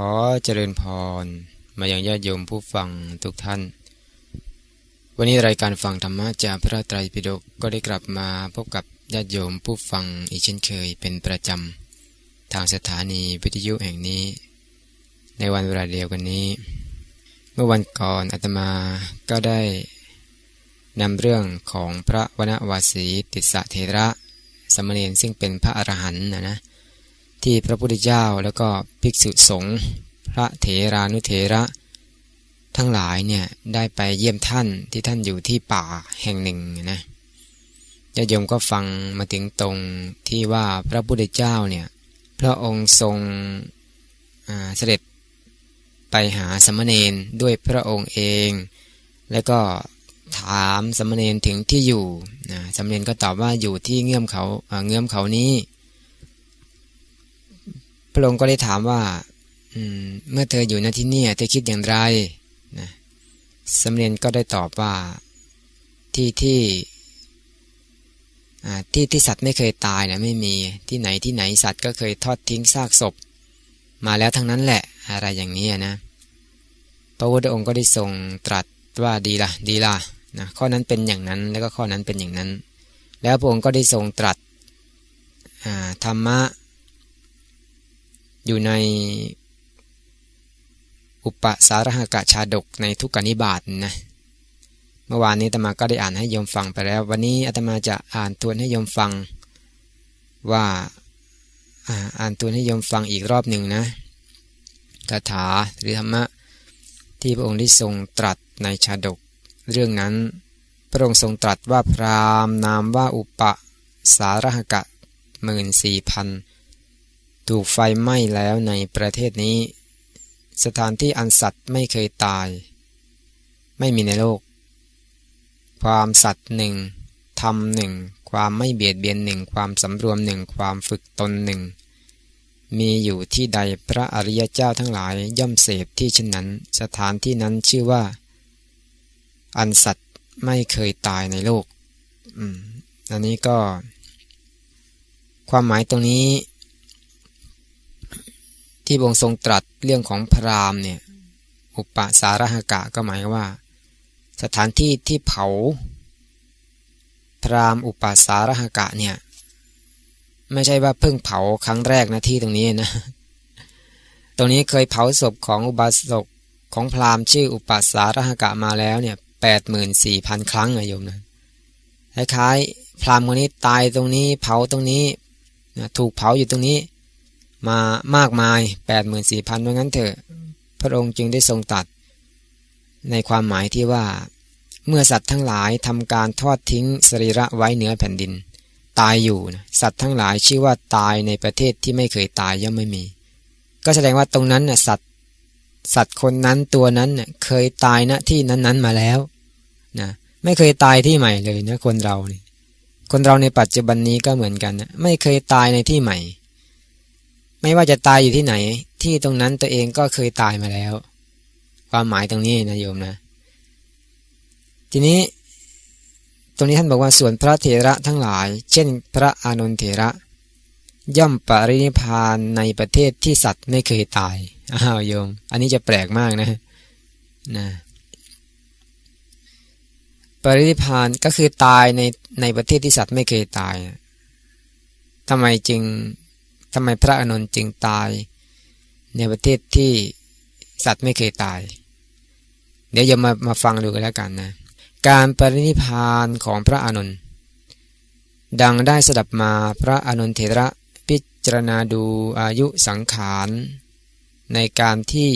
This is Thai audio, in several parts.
ขอเจริญพร มาอย่างญาติโยมผู้ฟังทุกท่าน วันนี้รายการฟังธรรมะจากพระไตรปิฎกก็ได้กลับมาพบกับญาติโยมผู้ฟังอีกเช่นเคยเป็นประจำ ทางสถานีวิทยุแห่งนี้ ในวันเวลาเดียวกันนี้ เมื่อวันก่อนอาตมาก็ได้นำเรื่องของพระวนวาสีติสะเทระสมณเณรซึ่งเป็นพระอรหันต์นะนะ ที่พระพุทธเจ้าแล้วก็ภิกษุสงฆ์พระเถรานุเถระ ทั้งหลายเนี่ยได้ไปเยี่ยมท่านที่ท่านอยู่ที่ป่าแห่งหนึ่งนะญาติโยมก็ฟังมาถึงตรงที่ว่าพระพุทธเจ้าเนี่ยพระองค์ทรงเสด็จไปหาสมณเณรด้วยพระองค์เอง แล้วก็ถามสมณเณรถึงที่อยู่นะสมณเณรก็ตอบว่าอยู่ที่เงื่อมเขาเงื่อมเขานี้ พระองค์ก็ได้ถามว่าเมื่อเธออยู่ณที่นี่เธอคิดอย่างไรนะสมเด็จก็ได้ตอบว่าที่ที่ที่ที่สัตว์ไม่เคยตายนะไม่มีที่ไหนที่ไหนสัตว์ก็เคยทอดทิ้งซากศพ มาแล้วทั้งนั้นแหละอะไรอย่างนี้นะพระพุทธองค์ก็ได้ทรงตรัสว่าดีละดีละนะข้อนั้นเป็นอย่างนั้นแล้วก็ข้อนั้นเป็นอย่างนั้น แล้วพระองค์ก็ได้ทรงตรัสธรรมะ อยู่ในอุปสารหกะชาดกในทุกกนิบาตนะเมื่อวานนี้อาตมาก็ได้อ่านให้โยมฟังไปแล้ว วันนี้อาตมาจะอ่านทวนให้โยมฟังว่าอ่านทวนให้โยมฟังอีกรอบหนึ่งนะคาถาหรือธรรมะที่พระองค์ได้ทรงตรัสในชาดก เรื่องนั้นพระองค์ทรงตรัสว่าพรามนามว่าอุปสารหกะหมื่นสี่พัน ถูกไฟไหม้แล้วในประเทศนี้ สถานที่อันสัตว์ไม่เคยตาย ไม่มีในโลก ความสัตว์หนึ่งทำหนึ่งความไม่เบียดเบียนหนึ่งความสำรวมหนึ่งความฝึกตนหนึ่ง มีอยู่ที่ใดพระอริยเจ้าทั้งหลายย่อมเสพที่เช่นนั้น สถานที่นั้นชื่อว่า อันสัตว์ไม่เคยตายในโลก อืมอันนี้ก็ ความหมายตรงนี้ ที่องค์ทรงตรัสเรื่องของพราหมณ์เนี่ยอุปสารหกะก็หมายว่า สถานที่ที่เผา พราหมณ์อุปสารหกะเนี่ยไม่ใช่ว่าเพิ่งเผาครั้งแรกนะที่ตรงนี้นะ ตรงนี้เคยเผาศพของอุบาสกของพราหมณ์ชื่ออุปสารหกะมาแล้วเนี่ยแปดหมื่นสี่พันครั้งอะโยมนะคล้ายๆพราหมณ์คนนี้ตายตรงนี้เผาตรงนี้ถูกเผาอยู่ตรงนี้ มามากมาย 8 4 0 0 0เพราะงั้นเถอะ พระองค์จึงได้ทรงตัด ในความหมายที่ว่า เมื่อสัตว์ทั้งหลายทำการทอดทิ้งสรีระไว้เหนือแผ่นดิน ตายอยู่นะสัตว์ทั้งหลายชื่อว่าตายในประเทศที่ไม่เคยตายย่อมไม่มี ก็แสดงว่าตรงนั้นนะ่ะสัตว์สัตว์คนนั้นตัวนั้นเน่ยเคยตายณที่นั้นๆมาแล้วนะไม่เคยตายที่ใหม่เลยนะคนเราเนี่ยคนเราในปัจจุบันนี้ก็เหมือนกันนะไม่เคยตายในที่ใหม่ ไม่ว่าจะตายอยู่ที่ไหน ที่ตรงนั้นตัวเองก็เคยตายมาแล้ว ความหมายตรงนี้นะโยมนะ ทีนี้ ตรงนี้ท่านบอกว่าส่วนพระเถระทั้งหลาย เช่น พระอานนทเถระ ย่อมปรินิพานในประเทศที่สัตว์ไม่เคยตายอ้าวโยม อันนี้จะแปลกมากนะนะปรินิพานก็คือตายในในประเทศที่สัตว์ไม่เคยตายทำไมจึง ทำไมพระอนุนจึงตาย ในประเทศที่สัตว์ไม่เคยตาย เดี๋ยวจะมามาฟังดูกันแล้วกันนะ การปรินิพานของพระอนุนดังได้สดับมาพระอนุนเถระพิจารณาดูอายุสังขารในการที่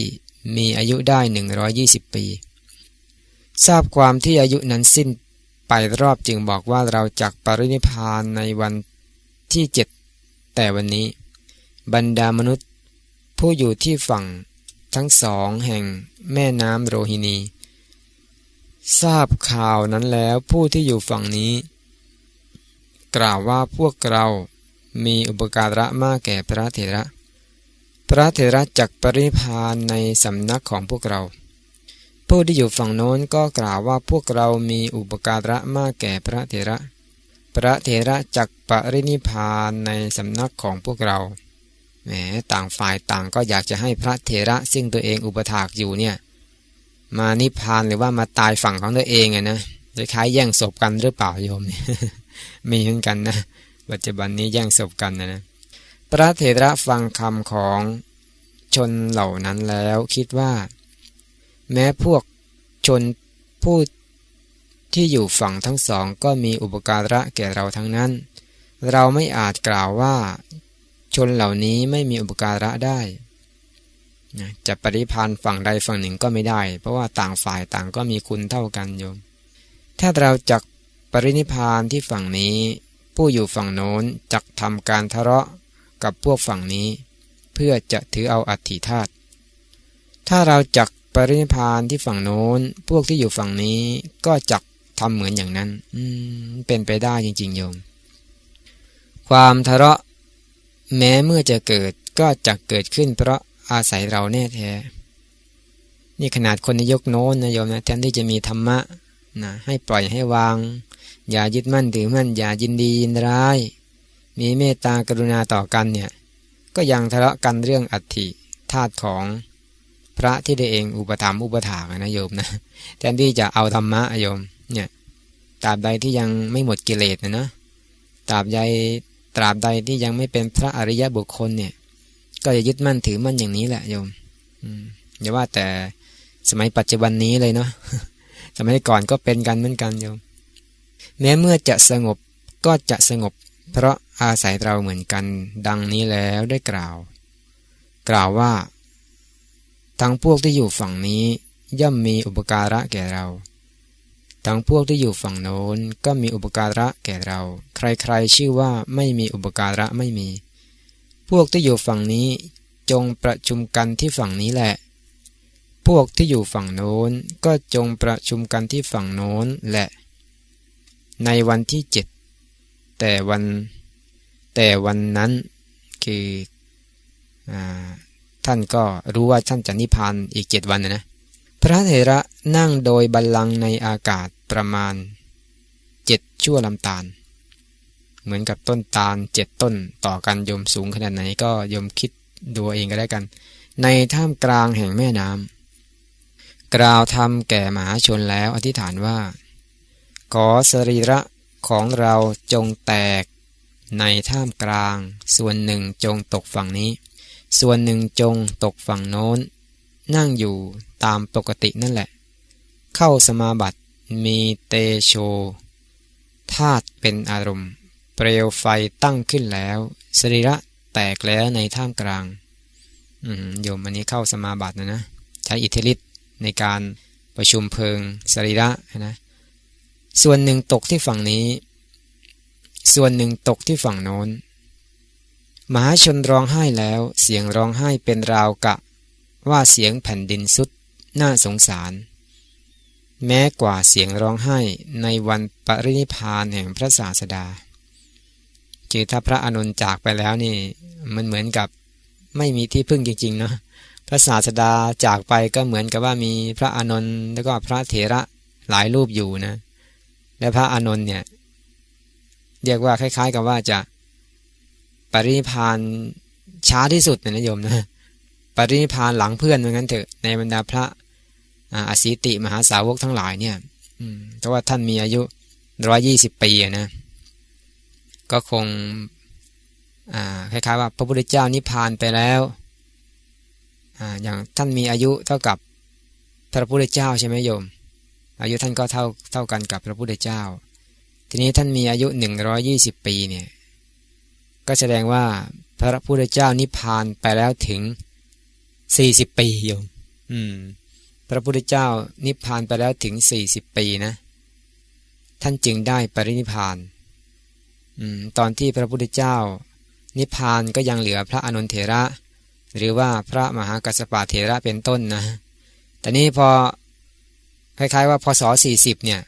มีอายุได้ 120 ปี ทราบความที่อายุนั้นสิ้นไปรอบจึงบอกว่าเราจักปรินิพานในวันที่เจ็ดแต่วันนี้ บรรดามนุษย์ ผู้อยู่ที่ฝั่งทั้งสองแห่งแม่น้ำโรฮินี ทราบข่าวนั้นแล้วผู้ที่อยู่ฝั่งนี้ กล่าวว่าพวกเรามีอุปการะมากแก่พระเถระ พระเถระจักปริพานในสำนักของพวกเรา ผู้ที่อยู่ฝั่งโน้นก็กล่าวว่าพวกเรามีอุปการะมากแก่พระเถระ พระเถระจักปรินิพานในสำนักของพวกเรา แหมต่างฝ่ายต่างก็อยากจะให้พระเถระซึ่งตัวเองอุปถากอยู่เนี่ย มานิพพานหรือว่ามาตายฝั่งของตัวเองอะนะจะคล้ายแย่งศพกันหรือเปล่าโยมเนี่ยมีเหมือนกันนะปัจจุบันนี้แย่งศพกันนะนะพระเถระฟังคำของชนเหล่านั้นแล้วคิดว่า แม้พวกชนผู้ที่อยู่ฝั่งทั้งสองก็มีอุปการะแก่เราทั้งนั้น เราไม่อาจกล่าวว่า ชนเหล่านี้ไม่มีอุปการะได้ จะปริพันธ์ฝั่งใดฝั่งหนึ่งก็ไม่ได้ เพราะว่าต่างฝ่ายต่างก็มีคุณเท่ากันโยม ถ้าเราจักปรินิพานที่ฝั่งนี้ ผู้อยู่ฝั่งโน้นจักทำการทะเลาะกับพวกฝั่งนี้ เพื่อจะถือเอาอัฐิธาตุถ้าเราจักปรินิพานที่ฝั่งโน้น พวกที่อยู่ฝั่งนี้ก็จักทำเหมือนอย่างนั้น อืมเป็นไปได้จริง ๆ โยม ความทะเลาะ แม้เมื่อจะเกิดก็จะเกิดขึ้น เพราะอาศัยเราแน่แท้ นี่ขนาดคนในยกโน้นนะโยมนะแทนที่จะมีธรรมะนะให้ปล่อยให้วาง อย่ายึดมั่นถือมั่น อย่ายินดียินร้าย มีเมตตากรุณาต่อกันเนี่ย ก็ยังทะเลาะกันเรื่องอัฐิธาตุของพระที่ได้เองอุปถัมภ์อุปถากนะโยมนะแทนที่จะเอาธรรมะโยมเนี่ยตราบใดที่ยังไม่หมดกิเลสนะนะตราบใด ตราบใดที่ยังไม่เป็นพระอริยบุคคลเนี่ย ก็จะยึดมั่นถือมั่นอย่างนี้แหละโยมอย่าว่าแต่สมัยปัจจุบันนี้เลยเนาะสมัยก่อนก็เป็นกันเหมือนกันโยม แม้เมื่อจะสงบก็จะสงบ เพราะอาศัยเราเหมือนกัน ดังนี้แล้วได้กล่าว กล่าวว่า ทั้งพวกที่อยู่ฝั่งนี้ย่อมมีอุปการะแก่เรา ทั้งพวกที่อยู่ฝั่งโน้นก็มีอุปการะแก่เรา ใครๆชื่อว่าไม่มีอุปการะไม่มี พวกที่อยู่ฝั่งนี้จงประชุมกันที่ฝั่งนี้แหละ พวกที่อยู่ฝั่งโน้นก็จงประชุมกันที่ฝั่งโน้นแหละ ในวันที่เจ็ดแต่วันแต่วันนั้นคืออท่านก็รู้ว่าท่านจะนิพพานอีกเจ็ดวันนะนะ พระเถระนั่งโดยบัลลังก์ในอากาศประมาณเจ็ดชั่วลำตาล เหมือนกับต้นตาลเจ็ดต้นต่อกันยมสูงขนาดไหนก็ยมคิดดูเองก็ได้กัน ในท่ามกลางแห่งแม่น้ำกล่าวทำแก่มหาชนแล้วอธิษฐานว่า ขอสรีระของเราจงแตกในท่ามกลาง ส่วนหนึ่งจงตกฝั่งนี้ ส่วนหนึ่งจงตกฝั่งโน้น นั่งอยู่ ตามปกตินั่นแหละ เข้าสมาบัติมีเตโชธาตุเป็นอารมณ์ เปลวไฟตั้งขึ้นแล้วสรีระแตกแล้วในท่ามกลางโยมอันนี้เข้าสมาบัตินะนะใช้อิทธิฤทธิ์ในการประชุมเพลิงสรีระนะส่วนหนึ่งตกที่ฝั่งนี้ ส่วนหนึ่งตกที่ฝั่งโน้นมหาชนร้องไห้แล้วเสียงร้องไห้เป็นราวกะ ว่าเสียงแผ่นดินสุด น่าสงสาร แม้กว่าเสียงร้องไห้ในวันปรินิพานแห่งพระศาสดาคือถ้าพระอนุนจากไปแล้วนี่ มันเหมือนกับไม่มีที่พึ่งจริงๆเนาะพระศาสดาจากไปก็เหมือนกับว่ามีพระอานนแล้วก็พระเถระหลายรูปอยู่นะ และพระอานนท์เนี่ยเรียกว่าคล้าย ๆ กับว่าจะปรินิพานช้าที่สุดนะโยมนะปรินิพานหลังเพื่อนเหมือนกันเถอะในบรรดาพระ อาศิติมหาสาวกทั้งหลายเนี่ยเพราะว่าท่านมีอายุร้อยยี่สิบปีนะ ก็คงคล้ายๆว่าพระพุทธเจ้านิพพานไปแล้วออย่างท่านมีอายุเท่ากับพระพุทธเจ้าใช่ไหมโยม อายุท่านก็เท่าเท่ากันกับพระพุทธเจ้า ทีนี้ท่านมีอายุหนึ่งร้อยี่สิบปีเนี่ย ก็แสดงว่าพระพุทธเจ้านิพพานไปแล้วถึงสี่สิบปีโยม อืม พระพุทธเจ้านิพพานไปแล้วถึงสี่สิบปีนะ ท่านจึงได้ปรินิพพานอตอนที่พระพุทธเจ้า นิพพานก็ยังเหลือพระอนุเถระ หรือว่าพระมหากัสปะเถระเป็นต้นนะแต่นี้พอคล้ายๆว่าพศสี่สิบเนี่ย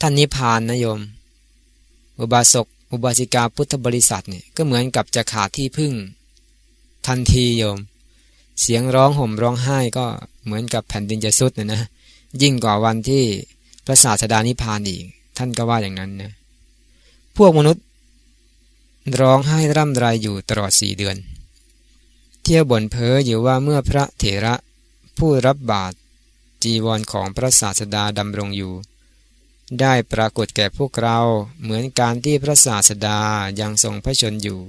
ท่านนิพพานนะโยม อุบาสกอุบาสิกาพุทธบริษัทเนี่ยก็เหมือนกับจะขาดที่พึ่ง ทันทีโยม เสียงร้องห่มร้องไห้ก็เหมือนกับแผ่นดินจะสุดนะนะยิ่งกว่าวันที่พระศาสดานิพพานอีก ท่านก็ว่าอย่างนั้นนะพวกมนุษย์ ร้องไห้ร่ำไรอยู่ตลอดสี่เดือน เที่ยวบ่นเพ้ออยู่ว่าเมื่อพระเถระผู้รับบาตรจีวรของพระศาสดาดำรงอยู่ ได้ปรากฏแก่พวกเราเหมือนการที่พระศาสดายังทรงพระชนอยู่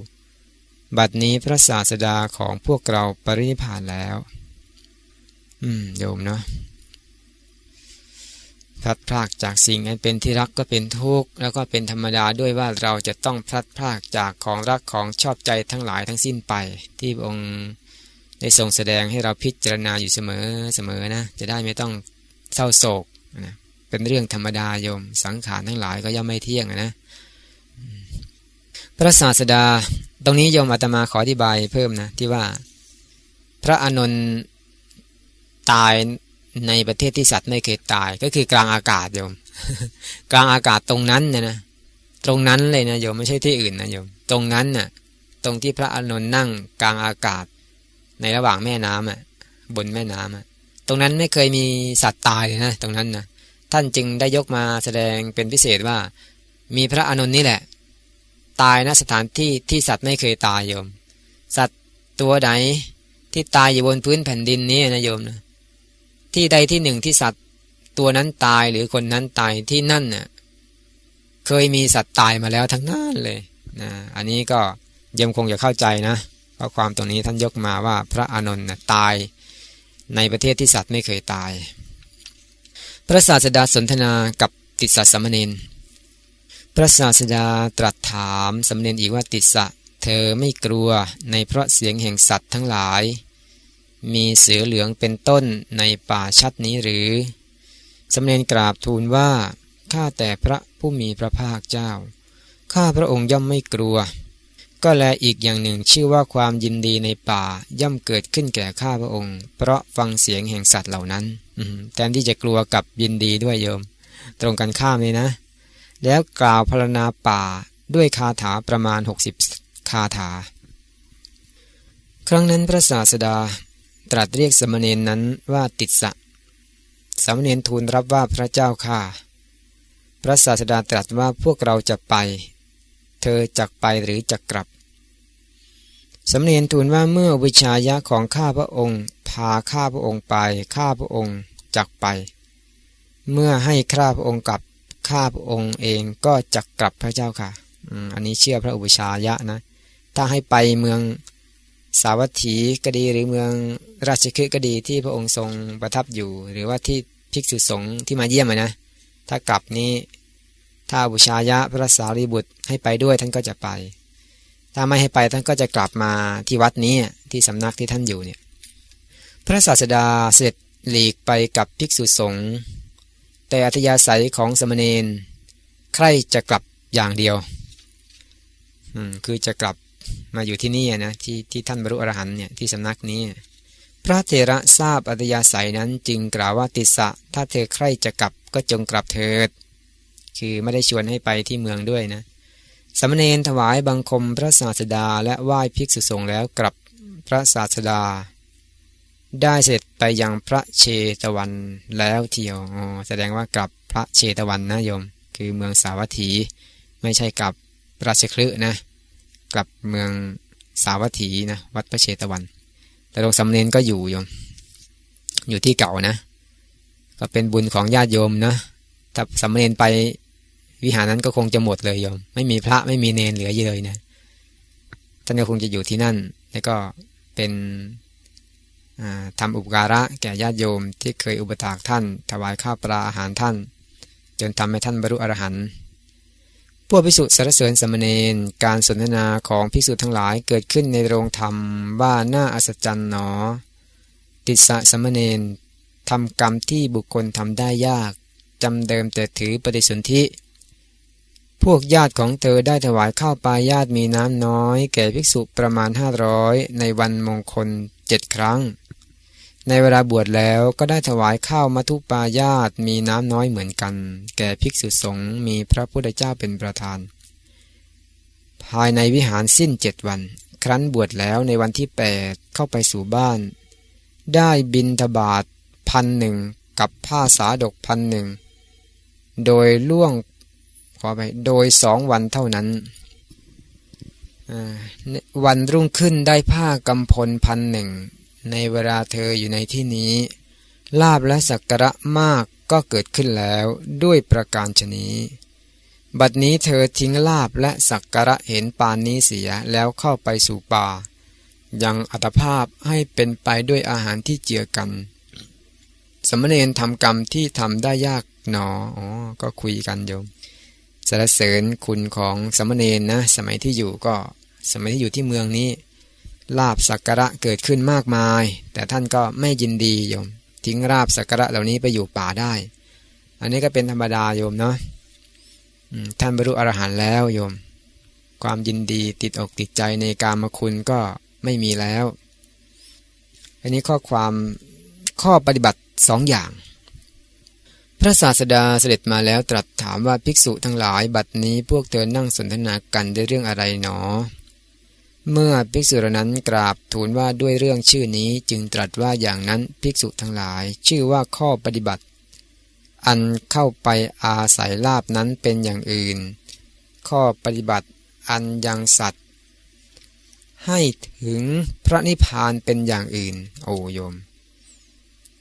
บัดนี้พระศาสดาของพวกเราปรินิพานแล้ว อืม โยมเนาะพลัดพรากจากสิ่งอันเป็นที่รักก็เป็นทุกข์แล้วก็เป็นธรรมดาด้วยว่าเราจะต้องพลัดพรากจากของรักของชอบใจทั้งหลายทั้งสิ้นไป ที่องค์ได้ทรงแสดงให้เราพิจารณาอยู่เสมอเสมอนะ จะได้ไม่ต้องเศร้าโศกนะเป็นเรื่องธรรมดาโยม สังขารทั้งหลายก็ย่อมไม่เที่ยงนะ พระศาสดา ตรงนี้โยมอาตมาขออธิบายเพิ่มนะที่ว่า พระอานนท์ตายในประเทศที่สัตว์ไม่เคยตาย ก็คือกลางอากาศโยม กลางอากาศตรงนั้นนะนะตรงนั้นเลยนะโยมไม่ใช่ที่อื่นนะโยม ตรงนั้นน่ะ ตรงที่พระอานนท์นั่งกลางอากาศ ในระหว่างแม่น้ำอะ บนแม่น้ำอะ ตรงนั้นไม่เคยมีสัตว์ตายเลยนะตรงนั้นนะท่านจึงได้ยกมาแสดงเป็นพิเศษว่า มีพระอานนท์นี่แหละ ตายณสถานที่ที่สัตว์ไม่เคยตายโยม สัตว์ตัวไหนที่ตายอยู่บนพื้นแผ่นดินนี้นะโยมนะที่ใดที่หนึ่งที่สัตว์ตัวนั้นตายหรือคนนั้นตายที่นั่นเน่ยเคยมีสัตว์ตายมาแล้วทั้งนั้นเลยนะอันนี้ก็ยังคงจะเข้าใจนะเพราะความตรงนี้ท่านยกมาว่าพระอานนท์ตายในประเทศที่สัตว์ไม่เคยตาย พระศาสดาสนทนากับติสสะสมณีน ระศาสดาตรัสถามสมณีนอีกว่าติสสะ เธอไม่กลัวในเพราะเสียงแห่งสัตว์ทั้งหลาย มีเสือเหลืองเป็นต้นในป่าชัดนี้หรือสำเนนกราบทูลว่า ข้าแต่พระผู้มีพระภาคเจ้า ข้าพระองค์ย่อมไม่กลัว ก็แลอีกอย่างหนึ่งชื่อว่าความยินดีในป่าย่อมเกิดขึ้นแก่ข้าพระองค์ เพราะฟังเสียงแห่งสัตว์เหล่านั้นแทนที่จะกลัวกับยินดีด้วยโยม ตรงกันข้ามเลยนะ แล้วกล่าวพรณนาป่าด้วยคาถาประมาณ 60 คาถา ครั้งนั้นพระศาสดาตรัสเรียกสมณเณรนั้นว่าติดสะสมณเณรทูลรับว่าพระเจ้าข้าพระศาสดาตรัสว่าพวกเราจะไป เธอจักไปหรือจักกลับสมณเณรทูลว่าเมื่อวิชายะของข้าพระองค์ พาข้าพระองค์ไปข้าพระองค์จักไป เมื่อให้ข้าพระองค์กลับ ข้าพระองค์เองก็จักลับพระเจ้าค่ะอันนี้เชื่อพระอุปชายะนะ ถ้าให้ไปเมืองสาวัตถีก็ดีหรือเมืองราชคฤห์ก็ดีที่พระองค์ทรงประทับอยู่ หรือว่าที่ภิกษุสงฆ์ที่มาเยี่ยมนะถ้ากลับนี้ ถ้าบูชายะพระสารีบุตรให้ไปด้วยท่านก็จะไป ถ้าไม่ให้ไปท่านก็จะกลับมาที่วัดนี้ที่สำนักที่ท่านอยู่เนี่ยพระศาสดาเสด็จหลีกไปกับภิกษุสงฆ์ แต่อัธยาศัยของสมณีนใครจะกลับอย่างเดียวอืมคือจะกลับมาอยู่ที่นี่นะที่ที่ท่านบรรลุอรหันเนี่ยที่สำนักนี้ พระเถระทราบอัตยาศัยนั้นจึงกล่าวว่าติสะ ถ้าเธอใครจะกลับก็จงกลับเถิด คือไม่ได้ชวนให้ไปที่เมืองด้วยนะสมณเณรถวายบังคมพระศาสดาและไหว้ภิกษุสงฆ์แล้วกลับพระศาสดา ได้เสร็จไปยังพระเชตวันแล้วเที่ยวอ๋อแสดงว่ากลับพระเชตวันนะโยม คือเมืองสาวัตถี ไม่ใช่กลับราชคลึนะ กลับเมืองสาวัตถีนะวัดพระเชตวัน แต่หลวงสำเนนก็อยู่โยม อยู่ที่เก่านะ ก็เป็นบุญของญาติโยมนะถ้าสำเนนไปวิหารนั้นก็คงจะหมดเลยโยม ไม่มีพระไม่มีเนนเหลือเลยนะท่านก็คงจะอยู่ที่นั่น แล้วก็เป็น ทำอุปการะแก่ญาติโยมที่เคยอุปถากท่าน ถวายข้าวปลาอาหารท่าน จนทำให้ท่านบรรลุอรหันต์พวกพิสุสรเสริญสมณเณรการสนทนาของพิสุทั้งหลายเกิดขึ้นในโรงธรรมว่าน่าอัศจรรย์หนอ ติสะสมณเณรทำกรรมที่บุคคลทำได้ยากจำเดิมแต่ถือปฏิสนธิ พวกญาติของเธอได้ถวายข้าวปลาญาติมีน้ำน้อย แก่ภิกษุประมาณห้าร้อยในวันมงคลเจ็ดครั้ง ในเวลาบวชแล้วก็ได้ถวายข้าวมัทุปายาตมีน้ำน้อยเหมือนกัน แก่ภิกษุสงฆ์มีพระพุทธเจ้าเป็นประธาน ภายในวิหารสิ้นเจ็ดวัน ครั้นบวชแล้วในวันที่แปดเข้าไปสู่บ้าน ได้บินทบาทพันหนึ่งกับผ้าสาดกพันหนึ่งโดยล่วงขอไปโดยสองวันเท่านั้น วันรุ่งขึ้นได้ผ้ากำพลพันหนึ่ง ในเวลาเธออยู่ในที่นี้ ลาบและสักการะมากก็เกิดขึ้นแล้วด้วยประการชนี้ บัดนี้เธอทิ้งลาบและสักการะเห็นปานนี้เสียแล้วเข้าไปสู่ป่า ยังอัตภาพให้เป็นไปด้วยอาหารที่เจือกัน สมณเณรทำกรรมที่ทำได้ยากหนออ๋อก็คุยกันโยมสรรเสริญคุณของสมณเณรนะ สมัยที่อยู่ก็สมัยที่อยู่ที่เมืองนี้ ลาบสักการะเกิดขึ้นมากมาย แต่ท่านก็ไม่ยินดีโยม ทิ้งราบสักการะเหล่านี้ไปอยู่ป่าได้ อันนี้ก็เป็นธรรมดาโยมเนาะท่านบรรลุอรหันต์แล้วโยม ความยินดีติดอกติดใจในการมคุณก็ไม่มีแล้ว อันนี้ข้อความข้อปฏิบัติสองอย่าง พระศาสดาเสด็จมาแล้วตรัสถามว่าภิกษุทั้งหลายบัดนี้พวกเธอนั่งสนทนากันด้วยเรื่องอะไรหนอ เมื่อภิกษุเหล่านั้นกราบทูลว่าด้วยเรื่องชื่อนี้จึงตรัสว่าอย่างนั้นภิกษุทั้งหลาย ชื่อว่าข้อปฏิบัติ อันเข้าไปอาศัยลาบนั้นเป็นอย่างอื่น ข้อปฏิบัติอันยังสัตว์ ให้ถึงพระนิพพานเป็นอย่างอื่น โอโยม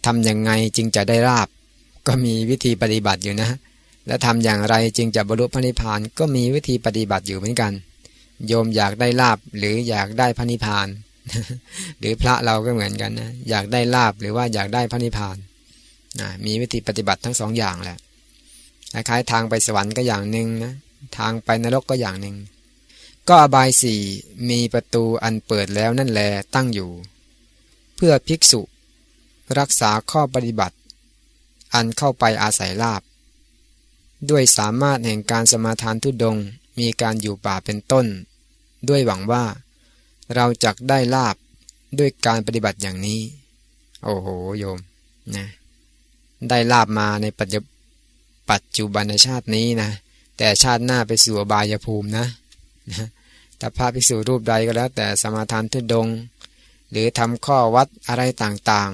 ทำอยังไงจึงจะได้ราบ ก็มีวิธีปฏิบัติอยู่นะ และทำอย่างไรจึงจะบรรลุพระนิพพานก็มีวิธีปฏิบัติอยู่เหมือนกัน โยมอยากได้ลาบหรืออยากได้พระนิพพาน หรือพระเราก็เหมือนกันนะอยากได้ลาบหรือว่าอยากได้พระนิพพานมีวิธีปฏิบัติทั้งสองอย่างแหละคล้ายๆทางไปสวรรค์ก็อย่างหนึ่งนะทางไปนรกก็อย่างหนึ่งก็อบายสี่มีประตูอันเปิดแล้วนั่นแลตั้งอยู่ เพื่อภิกษุ รักษาข้อปฏิบัติ อันเข้าไปอาศัยลาบ ด้วยสามารถแห่งการสมาทานทุดง มีการอยู่ป่าเป็นต้น ด้วยหวังว่า เราจะได้ลาบด้วยการปฏิบัติอย่างนี้ โอ้โหโยมนะได้ลาบมาในปัจจุปัจจุบันชาตินี้นะ แต่ชาติหน้าไปสู่บายภูมินะนะแต่พระภิกษุรูปใดก็แล้ว แต่สมาทานทุดง หรือทำข้อวัดอะไรต่าง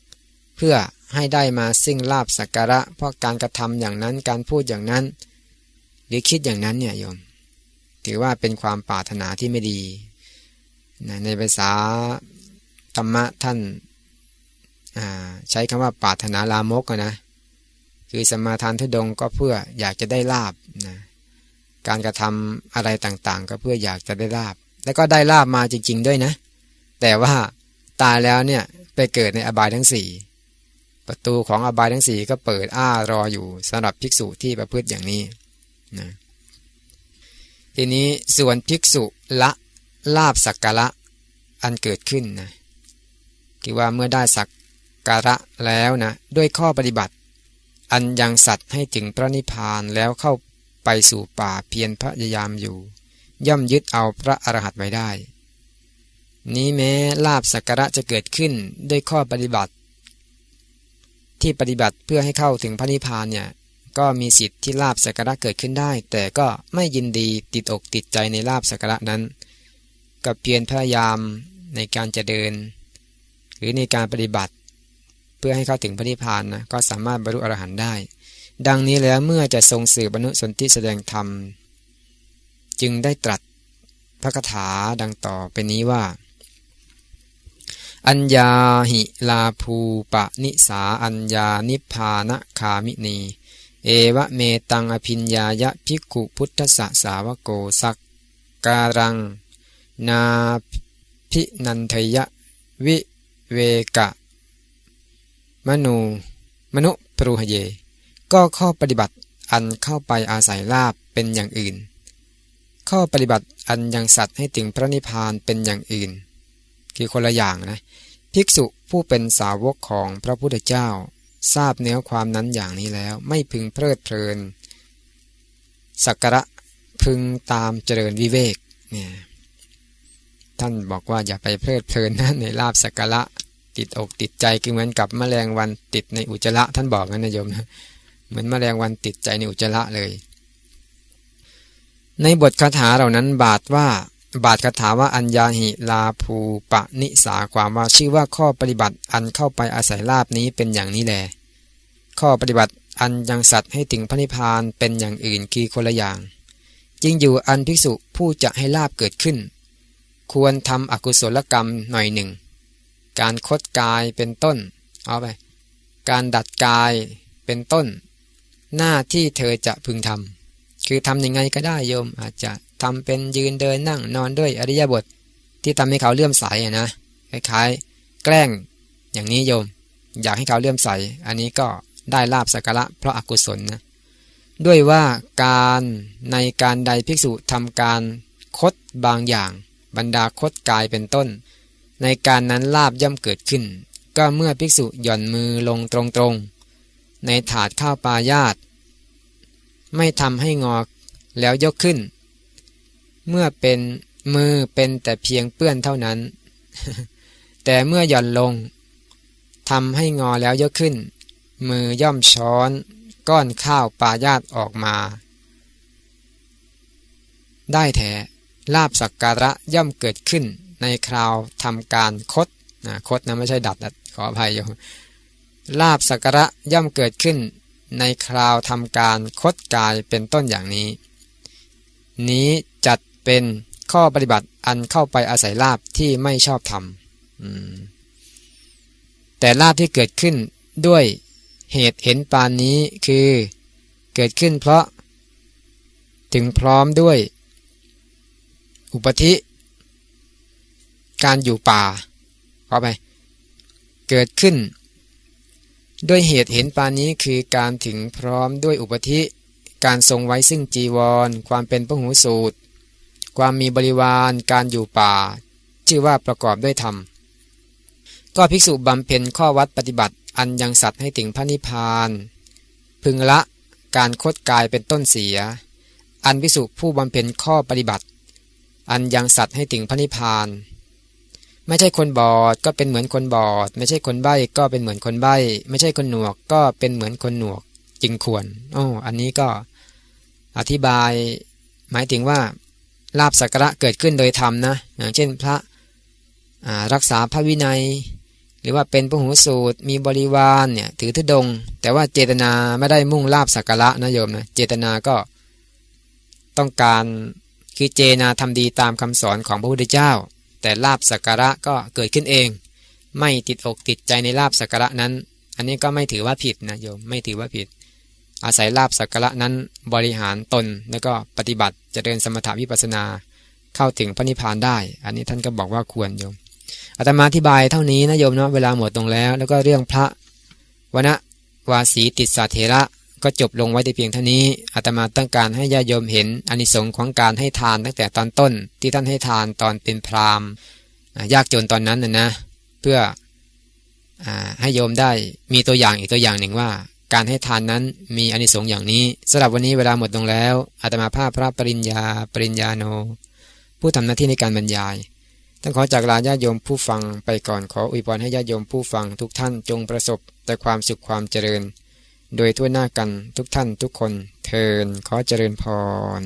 ๆ เพื่อให้ได้มาซึ่งลาบสักการะ เพราะการกระทำอย่างนั้นการพูดอย่างนั้น รือคิดอย่างนั้นเนี่ยโยม ถือว่าเป็นความปรารถนาที่ไม่ดีนะในภาษาธรรมะท่านใช้คำว่าปรารถนาลามกนะคือสมาทานทุดงก็เพื่ออยากจะได้ลาบนะการกระทำอะไรต่างๆ ก็เพื่ออยากจะได้ลาบ แล้วก็ได้ลาบมาจริง ๆ ด้วยนะ แต่ว่าตายแล้วเนี่ยไปเกิดในอบายทั้งสี่ประตูของอบายทั้งสี่ก็เปิดอ้ารออยู่สำหรับภิกษุที่ประพฤติอย่างนี้ นะทีนี้ส่วนภิกษุละลาบสักการะอันเกิดขึ้นนะคือว่าเมื่อได้สักการะแล้วนะด้วยข้อปฏิบัติ อันยังสัตว์ให้ถึงพระนิพพานแล้วเข้าไปสู่ป่าเพียรพยายามอยู่ ย่อมยึดเอาพระอรหันต์ไว้ได้ นี้แม้ลาบสักการะจะเกิดขึ้นด้วยข้อปฏิบัติ ที่ปฏิบัติเพื่อให้เข้าถึงพระนิพพานเนี่ย ก็มีสิทธิ์ที่ลาบสักการะเกิดขึ้นได้ แต่ก็ไม่ยินดีติดอกติดใจในลาบสักการะนั้น กับเพียรพยายามในการจะเดิน หรือในการปฏิบัติ เพื่อให้เข้าถึงพระนิพพานนะก็สามารถบรรลุอรหันต์ได้ ดังนี้แล้วเมื่อจะทรงสื่อบรรลุสนธิแสดงธรรม จึงได้ตรัสพระคาถาดังต่อไปนี้ว่า อัญญาหิลาภูปะนิสาอัญญานิพานะคามินี เอวะเมตังอภิญญายะพิกุพุทธสสาวโกสักการัง นาพินันทยะวิเวกะ มนูมนุปรูหเย ก็ข้อปฏิบัติอันเข้าไปอาศัยลาบเป็นอย่างอื่น ข้อปฏิบัติอันยังสัตว์ให้ถึงพระนิพพานเป็นอย่างอื่น คือคนละอย่างนะ ภิกษุผู้เป็นสาวกของพระพุทธเจ้า ทราบเนื้อความนั้นอย่างนี้แล้ว ไม่พึงเพลิดเพลินสักการะพึงตามเจริญวิเวกเนี่ยท่านบอกว่าอย่าไปเพลิดเพลินนะในลาบสักการะติดอกติดใจคือเหมือนกับแมลงวันติดในอุจจาระท่านบอกงั้นนะโยมนะเหมือนแมลงวันติดใจในอุจจาระเลย ในบทคาถาเหล่านั้นบาทว่า บาทคาถาว่าอัญญาหิลาภูปะนิสาความว่าชื่อว่าข้อปฏิบัติอันเข้าไปอาศัยลาบนี้เป็นอย่างนี้แหลข้อปฏิบัติอันยังสัตว์ให้ถึงพระนิพพานเป็นอย่างอื่นคือคนละอย่างจริงอยู่อันภิกษุผู้จะให้ลาบเกิดขึ้น ควรทำอกุศลกรรมหน่อยหนึ่ง การคดกายเป็นต้น เอาไป การดัดกายเป็นต้น หน้าที่เธอจะพึงทำคือทำยังไงก็ได้โยมอาจจะ ทำเป็นยืนเดินนั่งนอนด้วยอริยบทที่ทำให้เขาเลื่อมใสนะคล้ายๆ แกล้งอย่างนี้โยม อยากให้เขาเลื่อมใส อันนี้ก็ได้ลาบสักระเพราะอากุศลนะด้วยว่าการในการใดภิกษุทำการคดบางอย่าง บรรดาคดกายเป็นต้น ในการนั้นลาบย่อมเกิดขึ้น ก็เมื่อภิกษุหย่อนมือลงตรงๆ ในถาดข้าวปลายาตไม่ทำให้งอกแล้วยกขึ้น เมื่อเป็นมือเป็นแต่เพียงเปื้อนเท่านั้น แต่เมื่อหย่อนลงทำให้งอแล้วยกขึ้น มือย่อมช้อน ก้อนข้าวปลายาตออกมา ได้แท้ลาบสักการะย่อมเกิดขึ้นในคราวทำการคดนะคดนะไม่ใช่ดัดนะขออภัยโยมลาบสักการะย่อมเกิดขึ้น ในคราวทำการคดกายเป็นต้นอย่างนี้ นี้ เป็นข้อปฏิบัติอันเข้าไปอาศัยลาบที่ไม่ชอบทำแต่ลาบที่เกิดขึ้นด้วยเหตุเห็นปานนี้คือเกิดขึ้นเพราะ ถึงพร้อมด้วย อุปธิ การอยู่ป่าเขอไปเกิดขึ้น ด้วยเหตุเห็นปานนี้คือการถึงพร้อมด้วยอุปธิ การทรงไว้ซึ่งจีวร ความเป็นพหูสูตร ความมีบริวารการอยู่ป่า ชื่อว่าประกอบด้วยธรรม ก็ภิกษุบำเพ็ญข้อวัดปฏิบัติอันยังสัตว์ให้ถึงพระนิพพาน พึงละการคดกายเป็นต้นเสีย อันวิสุผู้บำเพ็ญข้อปฏิบัติ อันยังสัตว์ให้ถึงพระนิพพาน ไม่ใช่คนบอดก็เป็นเหมือนคนบอด ไม่ใช่คนใบ้ก็เป็นเหมือนคนใบ้ ไม่ใช่คนหนวกก็เป็นเหมือนคนหนวกจึงควรอ๋ออันนี้ก็อธิบาย หมายถึงว่า ลาบสักระเกิดขึ้นโดยธรรมนะอย่างเช่นพระรักษาพระวินัย หรือว่าเป็นพหูสูตร มีบริวารเนี่ยถือทุดง แต่ว่าเจตนาไม่ได้มุ่งลาบสักระนะโยมนะเจตนาก็ต้องการคือเจนาทำดีตามคำสอนของพระพุทธเจ้า แต่ลาบสักระก็เกิดขึ้นเอง ไม่ติดอกติดใจในลาบสักระนั้น อันนี้ก็ไม่ถือว่าผิดนะโยมไม่ถือว่าผิด อาศัยลาบสักการะนั้นบริหารตนแล้วก็ปฏิบัติจเจริญสมถาวิปัสนา เข้าถึงพระนิพพานได้ อันนี้ท่านก็บอกว่าควรโยมอาตมาอธิบายเท่านี้นะโยมเนาะเวลาหมดตรงแล้ว แล้วก็เรื่องพระวณวาสีติสาเถระก็จบลงไว้แต่เพียงเท่านี้อาตมาต้องการให้ญาโยมเห็นอนิสงส์ของการให้ทานตั้งแต่ตอนต้น ที่ท่านให้ทานตอนเป็นพราหมณ์ยากจนตอนนั้นนะนะเพื่ออให้โยมได้มีตัวอย่างอีกตัวอย่างหนึ่งว่า การให้ทานนั้นมีอานิสงส์อย่างนี้สำหรับวันนี้เวลาหมดลงแล้วอาตมาภาพพระปริญญา ปริญญาโน ผู้ทำหน้าที่ในการบรรยายต้องขอจากลาญาโยมผู้ฟังไปก่อนขออวยพรให้ญาโยมผู้ฟังทุกท่านจงประสบแต่ความสุขความเจริญ โดยทั่วหน้ากันทุกท่านทุกคนเทินขอเจริญพร